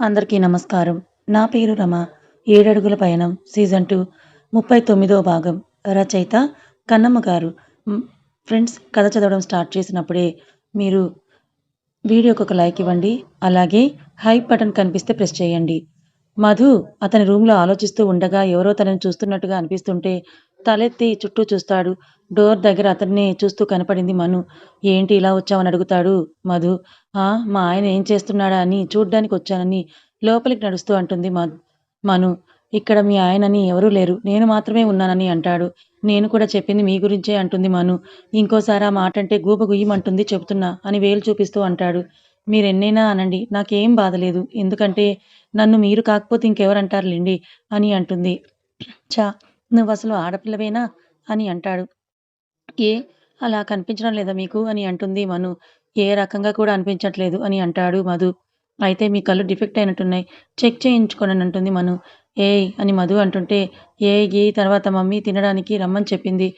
అందరికీ నమస్కారం. నా పేరు రమ. 'ఏడడుగుల పయనం' సీజన్ టూ ముప్పై తొమ్మిదో భాగం. రచయిత కన్నమ్మ గారు. ఫ్రెండ్స్ కథ చదవడం స్టార్ట్ చేసినప్పుడే మీరు వీడియోకి ఒక లైక్ ఇవ్వండి. అలాగే హైప్ బటన్ కనిపిస్తే ప్రెస్ చేయండి. మధు అతని రూమ్‌లో ఆలోచిస్తూ ఉండగా ఎవరో తనని చూస్తున్నట్టుగా అనిపిస్తుంటే తలెత్తి చుట్టూ చూస్తాడు. డోర్ దగ్గర అతన్ని చూస్తూ కనపడింది మను. ఏంటి ఇలా వచ్చావని అడుగుతాడు మధు. ఆ! మా ఆయన ఏం చేస్తున్నాడా అని చూడ్డానికి వచ్చానని లోపలికి నడుస్తూ అంటుంది మను. ఇక్కడ మీ ఆయనని ఎవరూ లేరు. నేను మాత్రమే ఉన్నానని అంటాడు. నేను కూడా చెప్పింది మీ గురించే అంటుంది మను. ఇంకోసారి ఆ మాట అంటే గూబ గుయ్యమంటుంది చెబుతున్నా అని వేలు చూపిస్తూ అంటాడు. మీరెన్నైనా అనండి. నాకేం బాధలేదు. ఎందుకంటే నన్ను మీరు కాకపోతే ఇంకెవరంటారులెండి అని అంటుంది. నువ్వు అసలు ఆడపిల్లవేనా? అని అంటాడు. ఏ? అలా కనిపించడం లేదా మీకు? అని అంటుంది మను. ఏ రకంగా కూడా అనిపించట్లేదు అని అంటాడు మధు. అయితే మీ కళ్ళు డిఫెక్ట్ అయినట్టున్నాయి. చెక్ చేయించుకోనని అంటుంది మను. ఏయ్! అని మధు అంటుంటే ఏ గీ తర్వాత మమ్మీ తినడానికి రమ్మని చెప్పింది.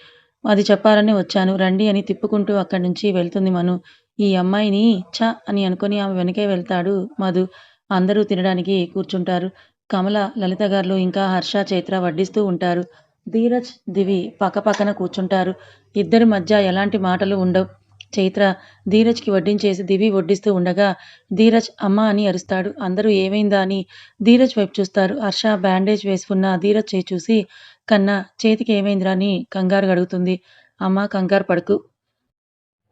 అది చెప్పాలని వచ్చాను. రండి అని తిప్పుకుంటూ అక్కడి నుంచి వెళ్తుంది మను. ఈ అమ్మాయిని చ అని అనుకుని ఆమె వెనకే వెళ్తాడు మధు. అందరూ తినడానికి కూర్చుంటారు. కమల, లలిత గారు ఇంకా హర్ష, చైత్ర వడ్డిస్తూ ఉంటారు. ధీరజ్, దివి పక్కపక్కన కూర్చుంటారు. ఇద్దరి మధ్య ఎలాంటి మాటలు ఉండవు. చైత్ర ధీరజ్‌కి వడ్డించేసి దివి వడ్డిస్తూ ఉండగా ధీరజ్ అమ్మ అని అరుస్తాడు. అందరూ ఏమైందా అని ధీరజ్ వైపు చూస్తారు. హర్ష బ్యాండేజ్ వేసుకున్న ధీరజ్ చేయి చూసి కన్నా చేతికి ఏమైందిరా అని కంగారు అడుగుతుంది. అమ్మ కంగారు పడుకు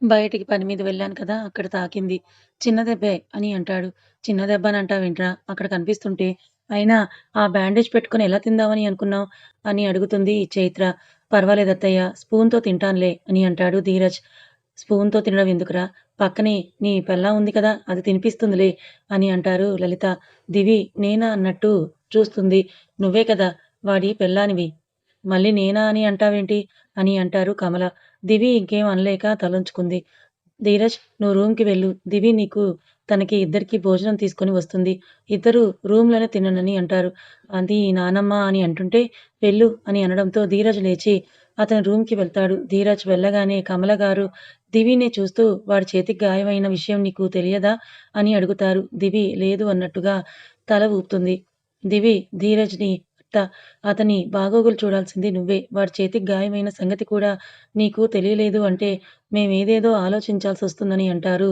బయటికి పని మీద వెళ్ళాను కదా! అక్కడ తాకింది. చిన్న దెబ్బే అని అంటాడు. చిన్న దెబ్బ అని అంట వింట్రా అక్కడ కనిపిస్తుంటే. అయినా ఆ బ్యాండేజ్ పెట్టుకొని ఎలా తిందామని అనుకున్నావు అని అడుగుతుంది చైత్ర. పర్వాలేదత్తయ్య. స్పూన్‌తో తింటానులే అని అంటాడు ధీరజ్. స్పూన్‌తో తినడం ఎందుకురా? పక్కనే నీ పెళ్ళాం ఉంది కదా! అది తినిపిస్తుందిలే అని అంటారు లలిత. దివి నేనా అన్నట్టు చూస్తుంది. నువ్వే కదా వాడి పెళ్ళానివి. మళ్ళీ నేనా అని అంటావేంటి? అని అంటారు కమల. దివి ఇంకేం అనలేక తలంచుకుంది ధీరజ్ నువ్వు రూమ్‌కి వెళ్ళు. దివి నీకు తనకి ఇద్దరికీ భోజనం తీసుకొని వస్తుంది. ఇద్దరూ రూమ్‌లోనే తిననని అంటారు. అది నానమ్మ అని అంటుంటే వెళ్ళు అని అనడంతో ధీరజ్ లేచి అతని రూమ్‌కి వెళ్తాడు. ధీరజ్ వెళ్ళగానే కమల గారు దివిని చూస్తూ వాడి చేతికి గాయమైన విషయం నీకు తెలియదా? అని అడుగుతారు. దివి లేదు అన్నట్టుగా తల ఊపుతుంది. దివి ధీరజ్‌ని అత్త అతని బాగోగులు చూడాల్సింది నువ్వే. వాడి చేతికి గాయమైన సంగతి కూడా నీకు తెలియలేదు అంటే మేమేదేదో ఆలోచించాల్సొస్తుందని అంటారు.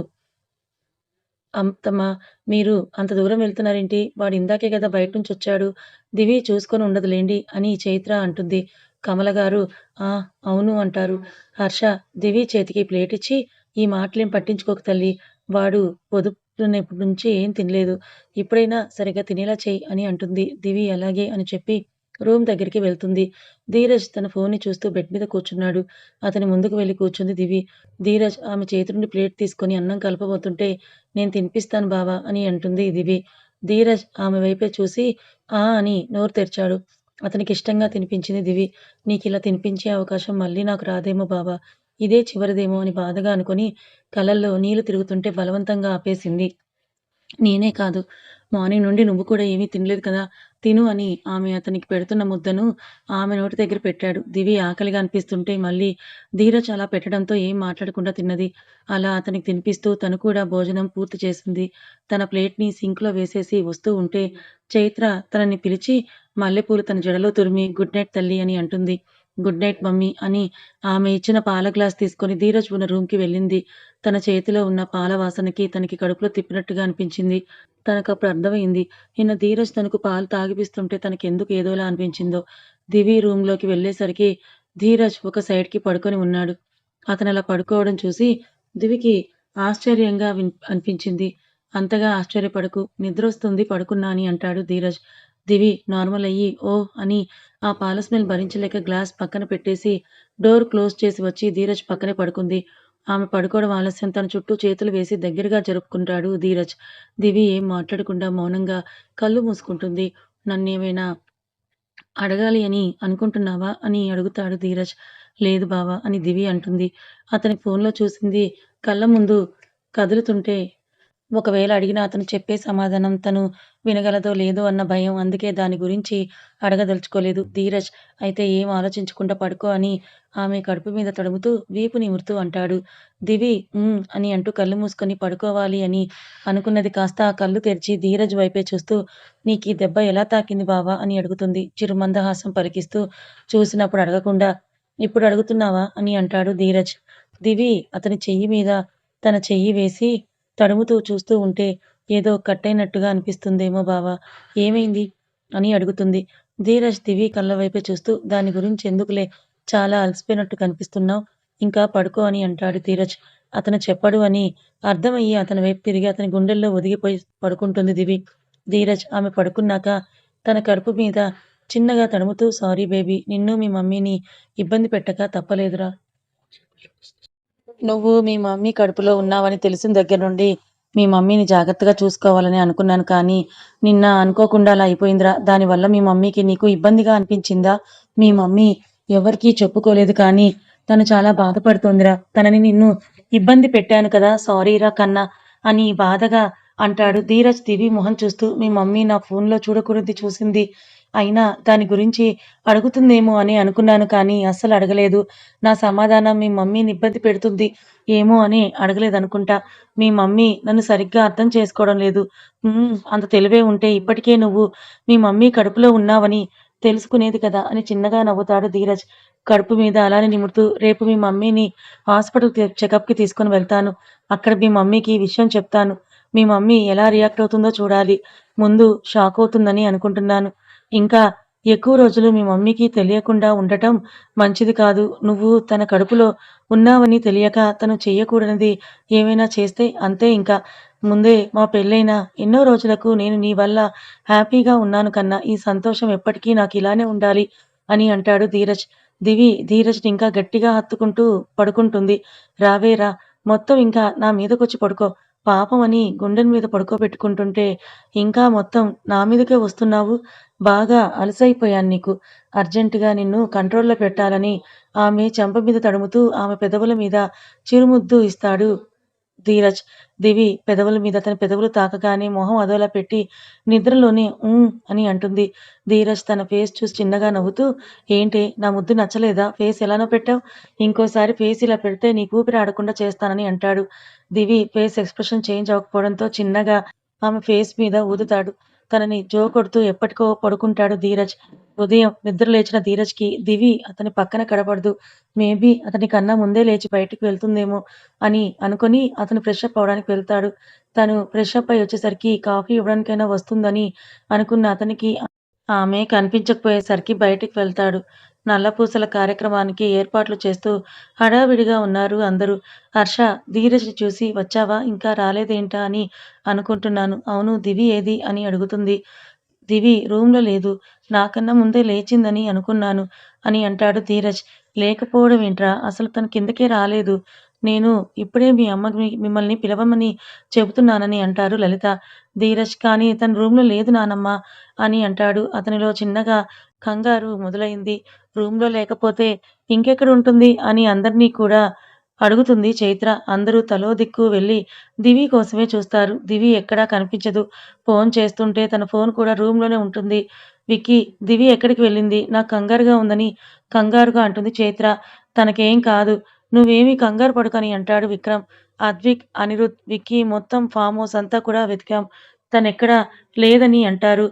అత్తమ్మా మీరు అంత దూరం వెళ్తున్నారేంటి? వాడు ఇందాకే కదా బయట నుంచి వచ్చాడు దివి చూసుకొని ఉండదులేండి అని చైత్ర అంటుంది. కమల గారు ఆ! అవును అంటారు. హర్ష దివి చేతికి ప్లేటిచ్చి ఈ మాటలేం పట్టించుకోక తల్లి వాడు పొదుపునప్పటి నుంచి ఏం తినలేదు. ఇప్పుడైనా సరిగ్గా తినేలా చేయి అని అంటుంది. దివి అలాగే అని చెప్పి రూమ్ దగ్గరికి వెళ్తుంది. ధీరజ్ తన ఫోన్‌ని చూస్తూ బెడ్ మీద కూర్చున్నాడు. అతని ముందుకు వెళ్ళి కూర్చుంది దివి. ధీరజ్ ఆమె చేతి నుండి ప్లేట్ తీసుకొని అన్నం కలపబోతుంటే నేను తినిపిస్తాను బావా అని అంటుంది దివి. ధీరజ్ ఆమె వైపే చూసి ఆ! అని నోరు తెరిచాడు. అతనికి ఇష్టంగా తినిపించింది దివి. నీకు ఇలా తినిపించే అవకాశం మళ్ళీ నాకు రాదేమో బావ. ఇదే చివరిదేమో అని బాధగా అనుకుని కలల్లో నీళ్ళు తిరుగుతుంటే బలవంతంగా ఆపేసింది. నేనే కాదు. మార్నింగ్ నుండి నువ్వు కూడా ఏమీ తినలేదు కదా! తిను అని ఆమె అతనికి పెడుతున్న ముద్దను ఆమె నోటి దగ్గర పెట్టాడు. దివి ఆకలిగా అనిపిస్తుంటే మళ్ళీ ధీర చాలా పెట్టడంతో ఏం మాట్లాడకుండా తిన్నది. అలా అతనికి తినిపిస్తూ తను కూడా భోజనం పూర్తి చేసింది. తన ప్లేట్‌ని సింక్‌లో వేసేసి వస్తూ ఉంటే చైత్ర తనని పిలిచి మల్లెపూలు తన జడలో తురిమి గుడ్ నైట్ తల్లి అని అంటుంది. గుడ్ నైట్ మమ్మీ అని ఆమె ఇచ్చిన పాల గ్లాస్ తీసుకొని ధీరజ్ ఉన్న రూమ్‌కి వెళ్ళింది. తన చేతిలో ఉన్న పాల వాసనకి తనకి కడుపులో తిప్పినట్టుగా అనిపించింది. తనకు అప్పుడు అర్థమైంది. నిన్న ధీరజ్ తనకు పాలు తాగిపిస్తుంటే తనకి ఎందుకు ఏదోలా అనిపించిందో. దివి రూమ్‌లోకి వెళ్ళేసరికి ధీరజ్ ఒక సైడ్‌కి పడుకొని ఉన్నాడు. అతను అలా పడుకోవడం చూసి దివికి ఆశ్చర్యంగా విన్ అనిపించింది. అంతగా ఆశ్చర్యపడకు. నిద్రొస్తుంది పడుకున్నా అని అంటాడు ధీరజ్. దివి నార్మల్ అయ్యి ఓ అని ఆ పాల స్మెల్ భరించలేక గ్లాస్ పక్కన పెట్టేసి డోర్ క్లోజ్ చేసి వచ్చి ధీరజ్ పక్కనే పడుకుంది. ఆమె పడుకోవడం ఆలస్యం తన చుట్టూ చేతులు వేసి దగ్గరగా జరుపుకుంటాడు ధీరజ్. దివి ఏం మాట్లాడకుండా మౌనంగా కళ్ళు మూసుకుంటుంది. నన్నేమైనా అడగాలి అని అనుకుంటున్నావా? అని అడుగుతాడు ధీరజ్. లేదు బావా అని దివి అంటుంది. అతని ఫోన్‌లో చూసింది కళ్ళ ముందు కదులుతుంటే ఒకవేళ అడిగినా అతను చెప్పే సమాధానం తను వినగలదో లేదో అన్న భయం. అందుకే దాని గురించి అడగదలుచుకోలేదు. ధీరజ్ అయితే ఏం ఆలోచించకుండా పడుకో అని ఆమె కడుపు మీద తడుముతూ, వీపు నిమురుతూ అంటాడు. దివి అని అంటూ కళ్ళు మూసుకొని పడుకోవాలి అని అనుకున్నది కాస్త కళ్ళు తెరిచి ధీరజ్ వైపే చూస్తూ నీకీ దెబ్బ ఎలా తాకింది బావా అని అడుగుతుంది చిరు మందహాసం పలికిస్తూ. చూసినప్పుడు అడగకుండా ఇప్పుడు అడుగుతున్నావా అని అంటాడు ధీరజ్. దివి అతని చెయ్యి మీద తన చెయ్యి వేసి తడుముతూ చూస్తూ ఉంటే ఏదో కట్టైనట్టుగా అనిపిస్తుందేమో బావా! ఏమైంది? అని అడుగుతుంది. ధీరజ్ దివి కళ్ళ వైపే చూస్తూ దాని గురించి ఎందుకులే చాలా అలసిపోయినట్టు కనిపిస్తున్నావు ఇంకా పడుకో అని అంటాడు ధీరజ్. అతను చెప్పడు అని అర్థమయ్యి అతని వైపు తిరిగి అతని గుండెల్లో ఒదిగిపోయి పడుకుంటుంది దివి. ధీరజ్ ఆమె పడుకున్నాక తన కడుపు మీద చిన్నగా తడుముతూ సారీ బేబీ నిన్ను మీ మమ్మీని ఇబ్బంది పెట్టక తప్పలేదురా. నువ్వు మీ మమ్మీ కడుపులో ఉన్నావని తెలిసిన దగ్గర నుండి మీ మమ్మీని జాగ్రత్తగా చూసుకోవాలని అనుకున్నాను కానీ నిన్న అనుకోకుండా అలా అయిపోయిందిరా. దానివల్ల మీ మమ్మీకి నీకు ఇబ్బందిగా అనిపించిందా? మీ మమ్మీ ఎవరికీ చెప్పుకోలేదు కానీ తను చాలా బాధపడుతోందిరా. తనని నిన్ను ఇబ్బంది పెట్టాను కదా సారీరా కన్నా అని బాధగా అంటాడు ధీరజ్ దివి మొహం చూస్తూ మీ మమ్మీ నా ఫోన్లో చూడకూడదు చూసింది. అయినా దాని గురించి అడుగుతుందేమో అని అనుకున్నాను కానీ అస్సలు అడగలేదు. నా సమాధానం మీ మమ్మీని ఇబ్బంది పెడుతుంది ఏమో అని అడగలేదనుకుంటా. మీ మమ్మీ నన్ను సరిగ్గా అర్థం చేసుకోవడం లేదు. అంత తెలివే ఉంటే ఇప్పటికే నువ్వు మీ మమ్మీ కడుపులో ఉన్నావని తెలుసుకునేది కదా అని చిన్నగా నవ్వుతాడు ధీరజ్. కడుపు మీద అలానే నిమురుతూ రేపు మీ మమ్మీని హాస్పిటల్‌కి చెకప్‌కి తీసుకొని వెళ్తాను. అక్కడ మీ మమ్మీకి ఈ విషయం చెప్తాను. మీ మమ్మీ ఎలా రియాక్ట్ అవుతుందో చూడాలి. ముందు షాక్ అవుతుందని అనుకుంటున్నాను. ఇంకా ఎక్కువ రోజులు మీ మమ్మీకి తెలియకుండా ఉండటం మంచిది కాదు. నువ్వు తన కడుపులో ఉన్నావని తెలియక తను చెయ్యకూడనిది ఏమైనా చేస్తే అంతే ఇంకా ముందే మా పెళ్ళైన ఎన్నో రోజులకు నేను నీ వల్ల హ్యాపీగా ఉన్నాను కన్నా! ఈ సంతోషం ఎప్పటికీ నాకు ఇలానే ఉండాలి అని అంటాడు ధీరజ్. దివి ధీరజ్‌ని ఇంకా గట్టిగా హత్తుకుంటూ పడుకుంటుంది. రావే రా! మొత్తం ఇంకా నా మీదకొచ్చి పడుకో. పాపం అని గుండెల మీద పడుకోబెట్టుకుంటుంటే ఇంకా మొత్తం నా మీదకే వస్తున్నావు. బాగా అలసైపోయాను నీకు. అర్జెంటుగా నిన్ను కంట్రోల్‌లో పెట్టాలని ఆమె చెంప మీద తడుముతూ ఆమె పెదవుల మీద చిరుముద్దు ఇస్తాడు ధీరజ్. దివి పెదవుల మీద అతని పెదవులు తాకగానే మొహం అదోలా పెట్టి నిద్రలోనే ఊ అని అంటుంది. ధీరజ్ తన ఫేస్ చూసి చిన్నగా నవ్వుతూ ఏంటి నా ముద్దు నచ్చలేదా? ఫేస్ ఎలానో పెట్టావు ఇంకోసారి ఫేస్ ఇలా పెడితే నీ ఊపిరి ఆడకుండా చేస్తానని అంటాడు. దివి ఫేస్ ఎక్స్‌ప్రెషన్ చేంజ్ అవ్వకపోవడంతో చిన్నగా ఆమె ఫేస్ మీద ఊదుతాడు. తనని జో కొడుతూ ఎప్పటికో పడుకుంటాడు ధీరజ్. ఉదయం నిద్ర లేచిన ధీరజ్‌కి దివి అతని పక్కన కనపడదు. మేబీ అతని కన్నా ముందే లేచి బయటకు వెళ్తుందేమో అని అనుకుని అతను ఫ్రెషప్ అవ్వడానికి వెళ్తాడు. తను ఫ్రెషప్ అయి వచ్చేసరికి కాఫీ ఇవ్వడానికైనా వస్తుందని అనుకున్న అతనికి ఆమె కనిపించకపోయేసరికి బయటకు వెళ్తాడు. నల్లపూసల కార్యక్రమానికి ఏర్పాట్లు చేస్తూ హడావిడిగా ఉన్నారు అందరూ. హర్ష ధీరజ్ చూసి వచ్చావా? ఇంకా రాలేదేంటా అని అనుకుంటున్నాను. అవును దివి ఏది? అని అడుగుతుంది. దివి రూమ్‌లో లేదు. నాకన్నా ముందే లేచిందని అనుకున్నాను అని అంటాడు ధీరజ్. లేకపోవడం ఏంట్రా? అసలు తను కిందకే రాలేదు. నేను ఇప్పుడే మీ అమ్మకి మిమ్మల్ని పిలవమని చెబుతున్నానని అంటారు లలిత. ధీరజ్ కానీ తన రూమ్‌లో లేదు నానమ్మా అని అంటాడు. అతనిలో చిన్నగా కంగారు మొదలైంది రూమ్‌లో లేకపోతే ఇంకెక్కడ ఉంటుంది అని అందరినీ కూడా అడుగుతుంది చైత్ర. అందరూ తలో దిక్కు వెళ్ళి దివి కోసమే చూస్తారు. దివి ఎక్కడా కనిపించదు. ఫోన్ చేస్తుంటే తన ఫోన్ కూడా రూమ్‌లోనే ఉంటుంది. విక్కీ దివి ఎక్కడికి వెళ్ళింది? నాకు కంగారుగా ఉందని కంగారుగా అంటుంది చైత్ర. తనకేం కాదు. నువ్వేమీ కంగారు పడకు అని అంటాడు విక్రమ్. అద్విక్, అనిరుద్, విక్కీ మొత్తం ఫామ్ హౌస్ అంతా కూడా వెతికాం. తనెక్కడా లేదని అంటారు.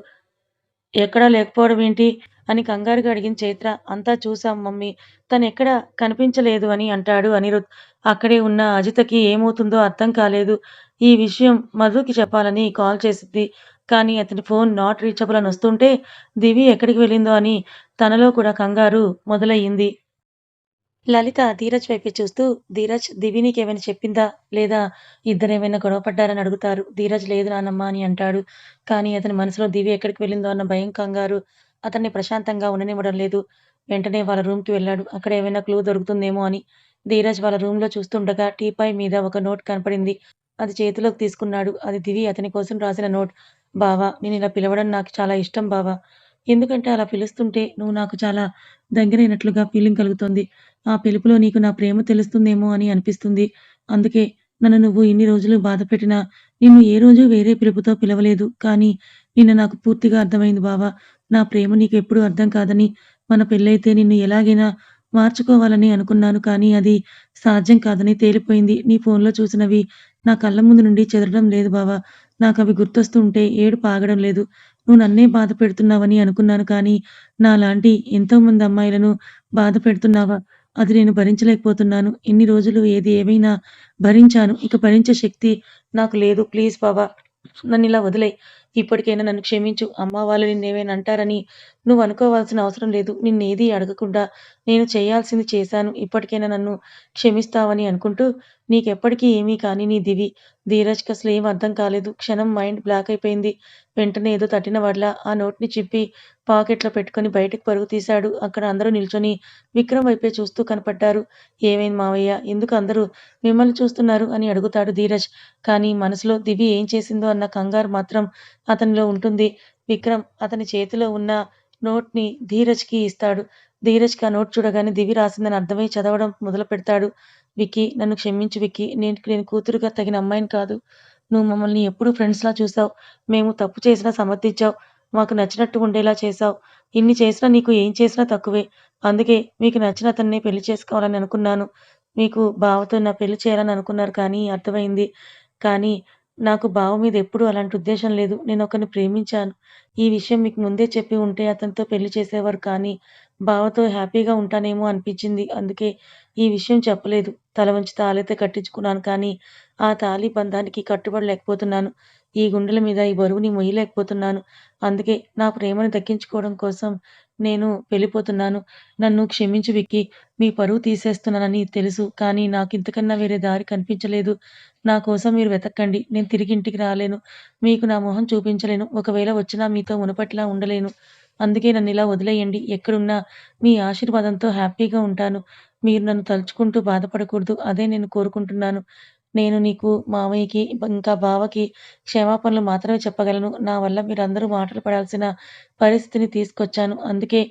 ఎక్కడా లేకపోవడం ఏంటి? అని కంగారుగా అడిగిన చైత్ర. అంతా చూసాం మమ్మీ. తనెక్కడ కనిపించలేదు అని అంటాడు అనిరుద్. అక్కడే ఉన్న అజితకి ఏమవుతుందో అర్థం కాలేదు. ఈ విషయం మధుకి చెప్పాలని కాల్ చేసింది. కానీ అతని ఫోన్ నాట్ రీచబుల్ అని వస్తుంటే దివి ఎక్కడికి వెళ్ళిందో అని తనలో కూడా కంగారు మొదలయ్యింది. లలిత ధీరజ్ వైపు చూస్తూ ధీరజ్ దివి నీకేమైనా చెప్పిందా? లేదా ఇద్దరేమైనా గొడవ పడ్డారని అడుగుతారు. ధీరజ్ లేదు నానమ్మా అని అంటాడు. కానీ అతని మనసులో దివి ఎక్కడికి వెళ్ళిందో అన్న భయం, కంగారు అతన్ని ప్రశాంతంగా ఉండనివ్వడం లేదు. వెంటనే వాళ్ళ రూమ్‌కి వెళ్ళాడు. అక్కడ ఏమైనా క్లూ దొరుకుతుందేమో అని. ధీరజ్ వాళ్ళ రూమ్‌లో చూస్తుండగా టీపాయ్ మీద ఒక నోట్ కనపడింది. అది చేతిలోకి తీసుకున్నాడు. అది దివి అతని కోసం రాసిన నోట్. బావా నేను ఇలా పిలవడం నాకు చాలా ఇష్టం బావా! ఎందుకంటే అలా పిలుస్తుంటే నువ్వు నాకు చాలా దగ్గరైనట్లుగా ఫీలింగ్ కలుగుతుంది ఆ పిలుపులో నీకు నా ప్రేమ తెలుస్తుందేమో అని అనిపిస్తుంది. అందుకే నన్ను నువ్వు ఇన్ని రోజులు బాధపెట్టినా నిన్ను ఏ రోజు వేరే పిలుపుతో పిలవలేదు. కానీ నిన్న నాకు పూర్తిగా అర్థమైంది బావ. నా ప్రేమ నీకు ఎప్పుడూ అర్థం కాదని, మన పెళ్ళైతే నిన్ను ఎలాగైనా మార్చుకోవాలని అనుకున్నాను. కానీ అది సాధ్యం కాదని తేలిపోయింది. నీ ఫోన్‌లో చూసినవి నా కళ్ళ ముందు నుండి చెదరడం లేదు బావా నాకు అవి గుర్తొస్తుంటే ఏడు పాగడం లేదు. నువ్వు నన్నే బాధ పెడుతున్నావని అనుకున్నాను కానీ, నాలాంటి ఎంతోమంది అమ్మాయిలను బాధ పెడుతున్నావా? అది నేను భరించలేకపోతున్నాను. ఇన్ని రోజులు ఏది ఏమైనా భరించాను. ఇక భరించే శక్తి నాకు లేదు. ప్లీజ్ బావా నన్ను ఇలా వదిలే ఇప్పటికైనా నన్ను క్షమించు. అమ్మ వాళ్ళు నిన్నేమైనా అంటారని నువ్వు అనుకోవాల్సిన అవసరం లేదు. నిన్నేది అడగకుండా నేను చేయాల్సింది చేశాను. ఇప్పటికైనా నన్ను క్షమిస్తావని అనుకుంటూ నీకెప్పటికీ ఏమీ కానీ నీ దివి. ధీరజ్‌కి అసలు ఏం అర్థం కాలేదు. క్షణం మైండ్ బ్లాక్ అయిపోయింది. వెంటనే ఏదో తట్టిన వడ్ల ఆ నోట్‌ని చిప్పి పాకెట్‌లో పెట్టుకొని బయటకు పరుగు తీశాడు. అక్కడ అందరూ నిల్చొని విక్రమ్ వైపే చూస్తూ కనపడ్డారు. ఏమైంది మావయ్య? ఎందుకు అందరూ మిమ్మల్ని చూస్తున్నారు? అని అడుగుతాడు ధీరజ్. కానీ మనసులో దివి ఏం చేసిందో అన్న కంగారు మాత్రం అతనిలో ఉంటుంది. విక్రమ్ అతని చేతిలో ఉన్న నోట్‌ని ధీరజ్‌కి ఇస్తాడు. ధీరజ్‌కి ఆ నోట్ చూడగానే దివి రాసిందని అర్థమై చదవడం మొదలు పెడతాడు విక్కీ! నన్ను క్షమించు విక్కీ! నేను నేను కూతురుగా తగిన అమ్మాయిని కాదు. నువ్వు మమ్మల్ని ఎప్పుడూ ఫ్రెండ్స్‌లా చూసావు. మేము తప్పు చేసినా సమర్థించావు. మాకు నచ్చినట్టు ఉండేలా చేశావు. ఇన్ని చేసినా నీకు ఏం చేసినా తక్కువే. అందుకే మీకు నచ్చిన అతన్నే పెళ్ళి చేసుకోవాలని అనుకున్నాను. మీకు బావతో నా పెళ్ళి చేయాలని అనుకున్నారు కానీ అర్థమైంది. కానీ నాకు బావ మీద ఎప్పుడూ అలాంటి ఉద్దేశం లేదు. నేను ఒకరిని ప్రేమించాను. ఈ విషయం మీకు ముందే చెప్పి ఉంటే అతనితో పెళ్ళి చేసేవారు కానీ, బావతో హ్యాపీగా ఉంటానేమో అనిపించింది. అందుకే ఈ విషయం చెప్పలేదు. తల వంచి తాళైతే కట్టించుకున్నాను కానీ, ఆ తాళి బంధానికి కట్టుబడలేకపోతున్నాను. ఈ గుండెల మీద ఈ బరువుని మొయ్యలేకపోతున్నాను. అందుకే నా ప్రేమను దక్కించుకోవడం కోసం నేను వెళ్ళిపోతున్నాను. నన్ను క్షమించు విక్కి మీ పరువు తీసేస్తున్నానని తెలుసు. కానీ నాకు ఇంతకన్నా వేరే దారి కనిపించలేదు. నా కోసం మీరు వెతక్కండి. నేను తిరిగి ఇంటికి రాలేను. మీకు నా మొహం చూపించలేను. ఒకవేళ వచ్చినా మీతో మునుపటిలా ఉండలేను. అందుకే నన్ను ఇలా వదిలేయండి. ఎక్కడున్నా మీ ఆశీర్వాదంతో హ్యాపీగా ఉంటాను. మీరు నన్ను తలుచుకుంటూ బాధపడకూడదు. అదే నేను కోరుకుంటున్నాను. నేను నీకు, మామయ్యకి ఇంకా బావకి క్షమాపణలు మాత్రమే చెప్పగలను. నా వల్ల మీరందరూ మాటలు పడాల్సిన పరిస్థితిని తీసుకొచ్చాను. అందుకే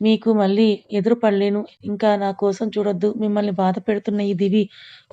మీకు మళ్ళీ ఎదురు పడలేను. ఇంకా నా కోసం చూడొద్దు. మిమ్మల్ని బాధ పెడుతున్న ఈ దివి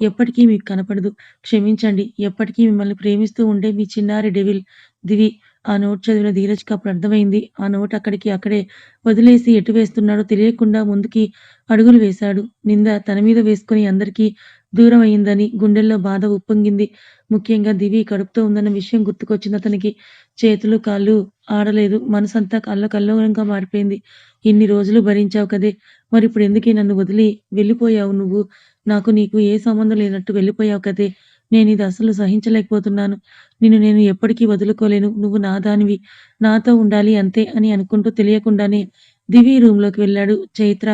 ఎప్పటికీ మీకు కనపడదు. క్షమించండి. ఎప్పటికీ మిమ్మల్ని ప్రేమిస్తూ ఉండే మీ చిన్నారి డెవిల్ దివి. ఆ నోట్ చదివిన ధీరజ్‌కి అప్పుడు అర్థమైంది. ఆ నోట్ అక్కడికి అక్కడే వదిలేసి ఎటు వేస్తున్నాడో తెలియకుండా ముందుకి అడుగులు వేశాడు. నింద తన మీద వేసుకొని అందరికీ దూరం అయిందని గుండెల్లో బాధ ఉప్పొంగింది. ముఖ్యంగా దివి కడుపుతో ఉందన్న విషయం గుర్తుకొచ్చింది అతనికి. చేతులు, కాళ్ళు ఆడలేదు. మనసంతా అల్లకల్లోలంగా మారిపోయింది. ఇన్ని రోజులు భరించావు కదే! మరి ఇప్పుడు ఎందుకే నన్ను వదిలి వెళ్ళిపోయావు నువ్వు? నాకు నీకు ఏ సంబంధం లేనట్టు వెళ్ళిపోయావు కదే! నేను ఇది అసలు సహించలేకపోతున్నాను. నిన్ను నేను ఎప్పటికీ వదులుకోలేను. నువ్వు నా దానివి. నాతో ఉండాలి అంతే అని అనుకుంటూ తెలియకుండానే దివి రూమ్‌లోకి వెళ్ళాడు. చైత్ర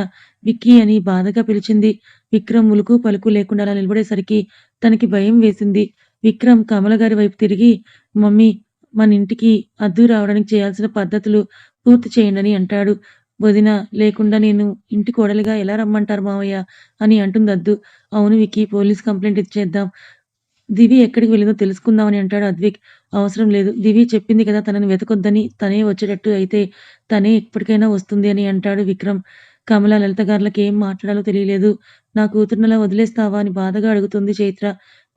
విక్కీ అని బాధగా పిలిచింది. విక్రమ్ ఉలుకు పలుకు లేకుండా అలా నిలబడేసరికి తనకి భయం వేసింది. విక్రమ్ కమల గారి వైపు తిరిగి మమ్మీ మన ఇంటికి అద్దు రావడానికి చేయాల్సిన పద్ధతులు పూర్తి చేయండి అని అంటాడు. వదిన లేకుండా నేను ఇంటి కోడలిగా ఎలా రమ్మంటారు మావయ్య అని అంటుంది అద్దు. అవును వికి పోలీస్ కంప్లైంట్ ఇచ్చేద్దాం. దివి ఎక్కడికి వెళ్ళిందో తెలుసుకుందామని అంటాడు అద్విక్. అవసరం లేదు. దివి చెప్పింది కదా తనని వెతకొద్దని. తనే వచ్చేటట్టు అయితే తనే ఎప్పటికైనా వస్తుంది అని అంటాడు విక్రమ్. కమల, లలిత గారులకు ఏం మాట్లాడాలో తెలియలేదు. నా కూతురునలా వదిలేస్తావా అని బాధగా అడుగుతుంది చైత్ర.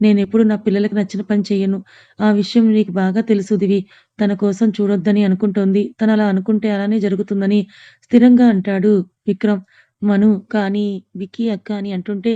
నేనెప్పుడు నా పిల్లలకు నచ్చిన పని చెయ్యను. ఆ విషయం నీకు బాగా తెలుసు దివి. తన కోసం చూడొద్దని అనుకుంటోంది. తను అలా అనుకుంటే అలానే జరుగుతుందని స్థిరంగా అంటాడు విక్రమ్. మను కానీ విక్కీ అక్క అని అంటుంటే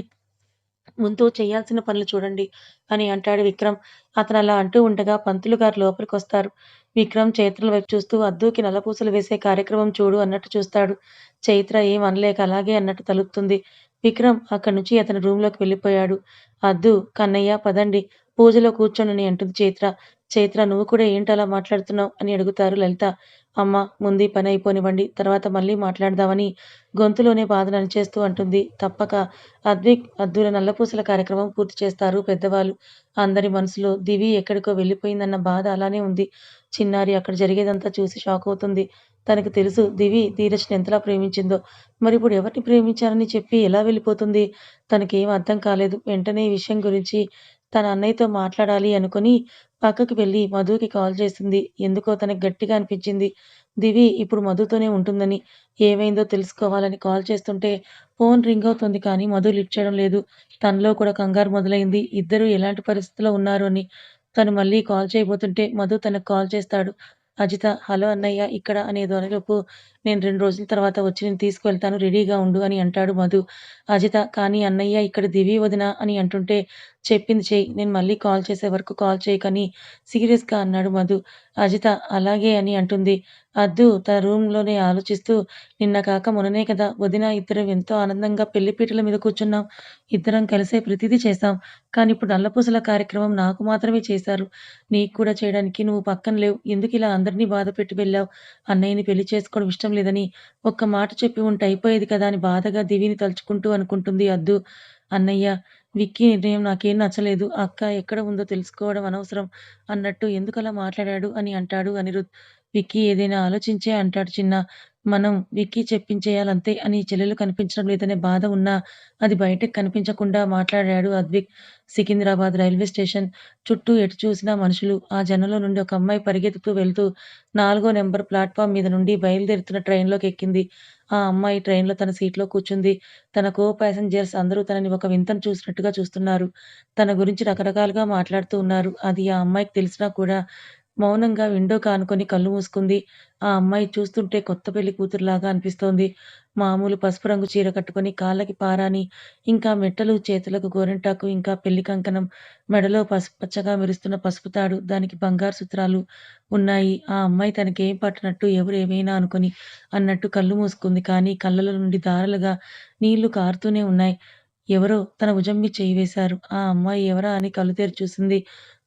ముందు చేయాల్సిన పనులు చూడండి అని అంటాడు విక్రమ్. అతను అలా అంటూ ఉండగా పంతులు గారు లోపలికొస్తారు. విక్రమ్ చైత్రల వైపు చూస్తూ అద్దుకి నల్లపూసలు వేసే కార్యక్రమం చూడు అన్నట్టు చూస్తాడు. చైత్ర ఏం అనలేక అలాగే అన్నట్టు తలుపుతుంది. విక్రమ్ అక్కడి నుంచి అతని రూమ్‌లోకి వెళ్ళిపోయాడు. అద్దు, కన్నయ్య పదండి. పూజలో కూర్చోనని అంటుంది చైత్ర. చైత్ర నువ్వు కూడా ఏంటలా మాట్లాడుతున్నావు? అని అడుగుతారు లలిత. అమ్మ ముందు పని అయిపోనివ్వండి. తర్వాత మళ్ళీ మాట్లాడదామని గొంతులోనే బాధను అనిచేస్తూ అంటుంది. తప్పక అద్విక్, అద్దుల నల్లపూసల కార్యక్రమం పూర్తి చేస్తారు పెద్దవాళ్ళు. అందరి మనసులో దివి ఎక్కడికో వెళ్ళిపోయిందన్న బాధ అలానే ఉంది. చిన్నారి అక్కడ జరిగేదంతా చూసి షాక్ అవుతుంది తనకు తెలుసు దివి ధీరజ్‌ని ఎంతలా ప్రేమించిందో. మరి ఇప్పుడు ఎవరిని ప్రేమించారని చెప్పి ఎలా వెళ్ళిపోతుంది? తనకేం అర్థం కాలేదు. వెంటనే ఈ విషయం గురించి తన అన్నయ్యతో మాట్లాడాలి అనుకుని పక్కకి వెళ్ళి మధుకి కాల్ చేసింది. ఎందుకో తనకి గట్టిగా అనిపించింది. దివి ఇప్పుడు మధుతోనే ఉంటుందని, ఏమైందో తెలుసుకోవాలని కాల్ చేస్తుంటే ఫోన్ రింగ్ అవుతుంది కానీ మధు లిఫ్ట్ చేయడం లేదు. తనలో కూడా కంగారు మొదలైంది. ఇద్దరు ఎలాంటి పరిస్థితిలో ఉన్నారు అని. తను మళ్ళీ కాల్ చేయబోతుంటే మధు తనకు కాల్ చేస్తాడు. అజిత హలో అన్నయ్య ఇక్కడ అనేదో అనేలోపు నేను రెండు రోజుల తర్వాత వచ్చి నేను తీసుకువెళ్తాను రెడీగా ఉండు అని అంటాడు మధు. అజిత కానీ అన్నయ్య ఇక్కడ దివి వదిన అని అంటుంటే చెప్పింది చెయ్యి నేను మళ్ళీ కాల్ చేసే వరకు కాల్ చేయకని సీరియస్‌గా అన్నాడు మధు. అజిత అలాగే అని అంటుంది. అద్దు తన రూమ్‌లోనే ఆలోచిస్తూ నిన్న కాక మొన్ననే కదా వదిన ఇద్దరం ఎంతో ఆనందంగా పెళ్ళిపీటల మీద కూర్చున్నాం. ఇద్దరం కలిసే ప్రతిదీ చేశాం. కానీ ఇప్పుడు నల్లపూసల కార్యక్రమం నాకు మాత్రమే చేశారు. నీకు కూడా చేయడానికి నువ్వు పక్కన లేవు. ఎందుకిలా అందరినీ బాధపెట్టి వెళ్ళావు? అన్నయ్యని పెళ్ళి చేసుకోవడం ఇష్టం లేదని ఒక్క మాట చెప్పి ఉంటే అయిపోయేది కదా అని బాధగా దివిని తలుచుకుంటూ అనుకుంటుంది అద్దు. అన్నయ్య విక్కీ నిర్ణయం నాకేం నచ్చలేదు. అక్క ఎక్కడ ఉందో తెలుసుకోవడం అనవసరం అన్నట్టు ఎందుకలా మాట్లాడాడు అని అంటాడు అనిరుద్. విక్కీ ఏదైనా ఆలోచించే అంటాడు చిన్న. మనం విక్కీ చెప్పించేయాలంతే అని చెల్లెలు కనిపించడం లేదనే బాధ ఉన్నా అది బయటకి కనిపించకుండా మాట్లాడాడు అద్విక్. Secunderabad railway station. చుట్టూ ఎటు చూసినా మనుషులు. ఆ జనంలో నుండి ఒక అమ్మాయి పరిగెత్తుతూ వెళ్తూ నాలుగో నెంబర్ ప్లాట్‌ఫామ్ మీద నుండి బయలుదేరుతున్న ట్రైన్‌లోకి ఎక్కింది. ఆ అమ్మాయి ట్రైన్‌లో తన సీట్‌లో కూర్చుంది. తన కో ప్యాసింజర్స్ అందరూ తనని ఒక వింతను చూసినట్టుగా చూస్తున్నారు. తన గురించి రకరకాలుగా మాట్లాడుతూ ఉన్నారు. అది ఆ అమ్మాయికి తెలిసినా కూడా మౌనంగా విండోకి ఆనుకొని కళ్ళు మూసుకుంది. ఆ అమ్మాయి చూస్తుంటే కొత్త పెళ్ళి కూతురులాగా అనిపిస్తోంది. మామూలు పసుపు రంగు చీర కట్టుకొని కాళ్ళకి పారాని, ఇంకా మెట్టలు, చేతులకు గోరింటాకు, ఇంకా పెళ్ళి కంకణం, మెడలో పసుపచ్చగా మెరుస్తున్న పసుపు తాడు, దానికి బంగారు సూత్రాలు ఉన్నాయి. ఆ అమ్మాయి తనకేం పట్టనట్టు ఎవరు ఏమైనా అనుకొని అన్నట్టు కళ్ళు మూసుకుంది. కానీ కళ్ళలో నుండి దారలుగా నీళ్ళు కారుతూనే ఉన్నాయి. ఎవరో తన భుజం మీద చెయ్యి వేశారు. ఆ అమ్మాయి ఎవరా అని కళ్ళు తెరి చూసింది.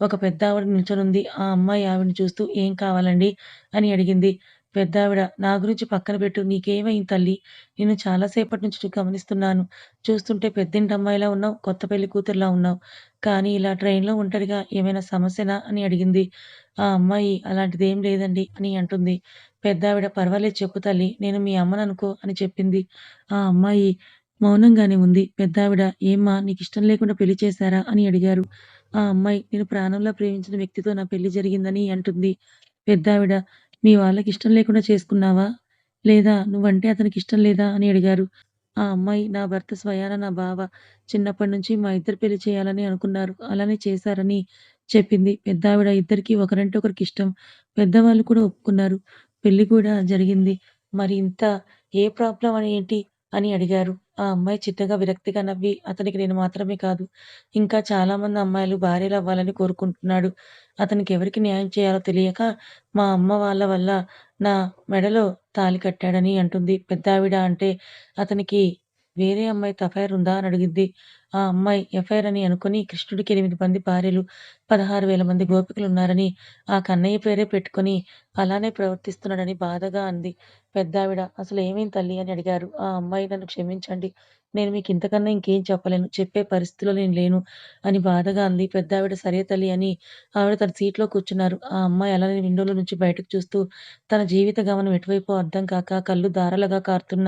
ఒక పెద్ద ఆవిడ నిల్చొనుంది. ఆ అమ్మాయి ఆవిడని చూస్తూ ఏం కావాలండి అని అడిగింది. పెద్దావిడ నా గురించి పక్కన పెట్టు. నీకేమైంది తల్లి నిన్ను చాలా సేపటి నుంచి గమనిస్తున్నాను. చూస్తుంటే పెద్దింటమ్మాయిలా ఉన్నావు. కొత్త పెళ్ళి కూతురులా ఉన్నావు. కానీ ఇలా ట్రైన్‌లో ఒంటరిగా ఏమైనా సమస్యనా? అని అడిగింది. ఆ అమ్మాయి అలాంటిదేం లేదండి అని అంటుంది. పెద్దావిడ పర్వాలేదు చెప్పు తల్లి నేను మీ అమ్మననుకో అని చెప్పింది. ఆ అమ్మాయి మౌనంగానే ఉంది. పెద్దావిడ ఏమ్మా నీకిష్టం లేకుండా పెళ్ళి చేశారా? అని అడిగారు. ఆ అమ్మాయి నేను ప్రాణంలా ప్రేమించిన వ్యక్తితో నా పెళ్ళి జరిగిందని అంటుంది. పెద్దావిడ మీ వాళ్ళకిష్టం లేకుండా చేసుకున్నావా? లేదా నువ్వంటే అతనికిష్టం లేదా? అని అడిగారు. ఆ అమ్మాయి నా భర్త స్వయాన నా బావ. చిన్నప్పటి నుంచి మా ఇద్దరి పెళ్ళి చేయాలని అనుకున్నారు. అలానే చేశారని చెప్పింది. పెద్దావిడ ఇద్దరికీ ఒకరంటే ఒకరికిష్టం. పెద్దవాళ్ళు కూడా ఒప్పుకున్నారు. పెళ్ళి కూడా జరిగింది. మరి ఇంత ఏ ప్రాబ్లమ్ ఏంటి? అని అడిగారు. ఆ అమ్మాయి చిన్నగా విరక్తిగా నవ్వి అతనికి నేను మాత్రమే కాదు, ఇంకా చాలామంది అమ్మాయిలు భార్యలు అవ్వాలని కోరుకుంటున్నాడు. అతనికి ఎవరికి న్యాయం చేయాలో తెలియక మా అమ్మ వాళ్ళ వల్ల నా మెడలో తాళి కట్టాడని అంటుంది. పెద్దావిడ అంటే అతనికి వేరే అమ్మాయితో అఫైర్ ఉందా? అని అడిగింది. ఆ అమ్మాయి ఎఫ్ఐఆర్ అని అనుకుని కృష్ణుడికి ఎనిమిది మంది భార్యలు, పదహారు వేల మంది గోపికలున్నారని ఆ కన్నయ్య పేరే పెట్టుకొని అలానే ప్రవర్తిస్తున్నాడని బాధగా అంది. పెద్దావిడ అసలు ఏమేం తల్లి అని అడిగారు. ఆ అమ్మాయి నన్ను క్షమించండి. నేను మీకు ఇంతకన్నా ఇంకేం చెప్పలేను. చెప్పే పరిస్థితిలో నేను లేను అని బాధగా అంది. పెద్దావిడ సరే తల్లి అని ఆవిడ తన సీట్లో కూర్చున్నారు. ఆ అమ్మాయి అలానే విండోలో నుంచి బయటకు చూస్తూ తన జీవిత గమనం ఎటువైపో అర్థం కాక కళ్ళు ధారలుగా కారుతున్న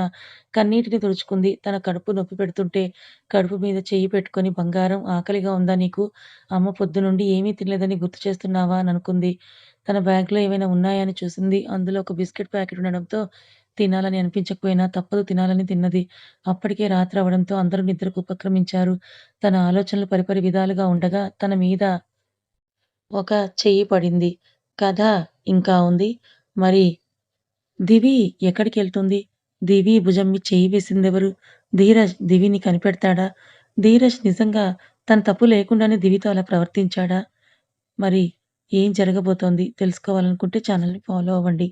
కన్నీటిని తుడుచుకుంది. తన కడుపు నొప్పి పెడుతుంటే కడుపు మీద చెయ్యి పెట్టుకొని బంగారం ఆకలిగా ఉందా నీకు? అమ్మ పొద్దునుండి ఏమీ తినలేదని గుర్తు చేస్తున్నావా? అని అనుకుంది. తన బ్యాగ్‌లో ఏమైనా ఉన్నాయా అని చూసింది. అందులో ఒక బిస్కెట్ ప్యాకెట్ ఉండడంతో తినాలని అనిపించకపోయినా తప్పదు తినాలని తిన్నది. అప్పటికే రాత్రి అవడంతో అందరూ నిద్రకు ఉపక్రమించారు. తన ఆలోచనలు పరిపరి విధాలుగా ఉండగా తన మీద ఒక చెయ్యి పడింది. కథ ఇంకా ఉంది. మరి దివి ఎక్కడికి వెళ్తుంది దివి భుజం మీద చెయ్యి వేసిందెవరు? ధీరజ్ దివిని కనిపెడతాడా? ధీరజ్ నిజంగా తన తప్పు లేకుండానే దివితో అలా ప్రవర్తించాడా? మరి ఏం జరగబోతోంది? తెలుసుకోవాలనుకుంటే ఛానల్‌ని ఫాలో అవ్వండి.